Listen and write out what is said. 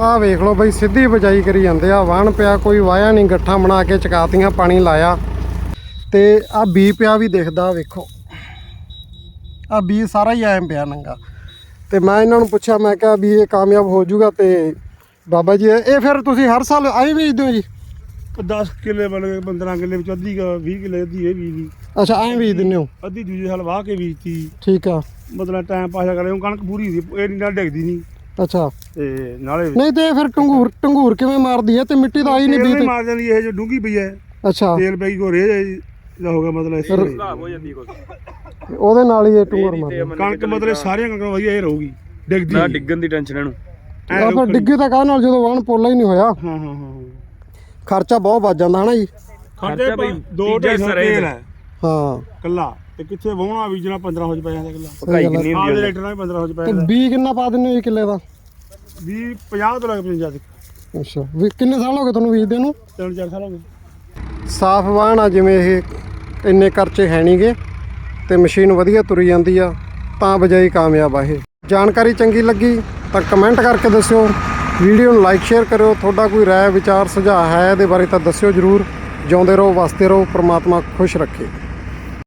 ਆਹ ਵੇਖ ਲਓ ਬਈ ਸਿੱਧੀ ਬਜਾਈ ਕਰੀ ਜਾਂਦੇ ਆ। ਵਾਹਣ ਪਿਆ ਕੋਈ ਵਾਇਆ ਨਹੀਂ ਗੱਠਾਂ ਬਣਾ ਕੇ ਚਕਾਤੀਆਂ ਪਾਣੀ ਲਾਇਆ। ਤੇ ਆ ਬੀ ਪਿਆ ਵੀ ਦਿਖਦਾ ਵੇਖੋ। ਆ ਬੀ ਸਾਰਾ ਹੀ ਐਂ ਪਿਆ ਨੰਗਾ। ਤੇ ਮੈਂ ਇਹਨਾਂ ਨੂੰ ਪੁੱਛਿਆ ਮੈਂ ਕਿਹਾ ਵੀ ਇਹ ਕਾਮਯਾਬ ਹੋ ਜਾਊਗਾ ਤੇ ਬਾਬਾ ਜੀ ਇਹ ਫਿਰ ਤੁਸੀਂ ਹਰ ਸਾਲ ਆਏ ਵੇਚਦੇ ਹੋ ਜੀ? 10 ਕਿੱਲੇ ਬਣ ਗਏ 15 ਕਿੱਲੇ ਵਿੱਚ ਅੱਧੀ ਕੁ 20 ਕਿੱਲੇ ਅੱਧੀ ਇਹ ਵੀ ਗਈ ਅੱਛਾ ਐਂ ਵੇਚ ਦਿੰਦੇ ਹੋ? ਅੱਧੀ ਦੂਜੇ ਸਾਲ ਵਾਹ ਕੇ ਬੀਜਤੀ ਠੀਕ ਆ। ਮਤਲਬ ਟਾਈਮ ਪਾਸ ਕਰੇ ਉਹ ਕਣਕ ਪੂਰੀ ਸੀ ਇਹ ਨਹੀਂ ਨਾਲ ਡਿੱਗਦੀ ਨਹੀਂ ਅੱਛਾ। ਤੇ ਨਾਲੇ ਨਹੀਂ ਤੇ ਇਹ ਫਿਰ ਟੰਗੂਰ ਟੰਗੂਰ ਕਿਵੇਂ ਮਾਰਦੀ ਹੈ ਤੇ ਮਿੱਟੀ ਤਾਂ ਆਈ ਨਹੀਂ ਤੇਲ ਮਾਰ ਜਾਂਦੀ ਇਹ ਜੋ ਡੂੰਗੀ ਪਈ ਹੈ। ਅੱਛਾ। ਤੇਲ ਪਈ ਕੋ ਰੇ ਦਾ ਹੋਗਾ ਮਤਲਬ ਇਸ ਤਰ੍ਹਾਂ। ਹੋ। ਜਾਂਦੀ ਕੁਝ ਉਹਦੇ ਨਾਲ ਹੀ ਇਹ ਟੰਗੂਰ ਮਾਰਦੀ ਕਣਕ ਮਤਲਬ ਸਾਰੀਆਂ ਕਣਕਾਂ ਵਧੀਆ ਇਹ ਰਹੂਗੀ ਡਿੱਗਦੀ ਨਾ ਨਹੀਂ। ਡਿੱਗਣ ਦੀ ਟੈਨਸ਼ਨ ਇਹਨੂੰ। ਐਂ ਆ ਫਿਰ ਡਿੱਗੇ ਤਾਂ ਕਾਹ ਨਾਲ? ਜਦੋਂ ਵਾਹਣ ਪੋਲਾ ਹੀ ਨਹੀਂ ਹੋਇਆ। ਹਾਂ ਹਾਂ ਹਾਂ ਖਰਚਾ ਬਹੁਤ ਵੱਜ ਜਾਂਦਾ ਹਨਾ ਜੀ? ਖਰਚੇ ਖਰਚਾ ਬਈ ਦੋ ਤੀਜਾ ਢਾਈ ਸੌ ਹਿੱਸਾ ਰਹਿ ਤੇਲ ਹੈ। ਹਾਂ। ਕੱਲਾ। ਤੇ ਕਿੱਥੇ ਵਾਹੁਣਾ ਬੀਜਣਾ 15 ਹੋ ਚ ਪੈ ਜਾਂਦਾ ਕੱਲਾ। ਪਕਾਈ ਕਿੰਨੀ ਆਹ ਹੁੰਦੀ ਦੇ ਹੈ ਰੇਟਰ ਨਾਲ 15 ਹੋ ਚ ਪੈ ਤੇ ਜਾਂਦਾ। ਬੀ ਕਿੰਨਾ ਪਾ ਦਿੰਦੇ ਹੋ ਜੀ ਕਿੱਲੇ ਦਾ? 20 50 ਤੋਂ ਲੈ ਕੇ 55 ਤੱਕ। ਅੱਛਾ ਵੀ ਕਿੰਨੇ ਸਾਲ ਹੋ ਗਏ ਤੁਹਾਨੂੰ ਬੀਜਦੇ ਨੂੰ? ਤਿੰਨ ਚਾਰ ਸਾਲ ਹੋ ਗਏ। ਸਾਫ਼ ਵਾਹਣ ਆ ਜਿਵੇਂ ਇਹ ਇੰਨੇ ਖਰਚੇ ਹੈ ਨਹੀਂਗੇ ਤੇ ਮਸ਼ੀਨ ਵਧੀਆ ਤੁਰੀ ਜਾਂਦੀ ਆ ਤਾਂ ਬਜਾਈ ਕਾਮਯਾਬ ਆ ਇਹ। ਜਾਣਕਾਰੀ ਚੰਗੀ ਲੱਗੀ ਤਾਂ ਕਮੈਂਟ ਕਰਕੇ ਦੱਸਿਓ। ਵੀਡੀਓ ਨੂੰ ਲਾਈਕ ਸ਼ੇਅਰ ਕਰਿਓ। ਤੁਹਾਡਾ ਕੋਈ ਰਾਏ ਵਿਚਾਰ ਸੁਝਾਅ ਹੈ ਇਹਦੇ ਬਾਰੇ ਤਾਂ ਦੱਸਿਓ ਜਰੂਰ। ਜਿਉਂਦੇ ਰਹੋ ਵਸਦੇ ਰਹੋ ਪ੍ਰਮਾਤਮਾ ਖੁਸ਼ ਰੱਖੇ।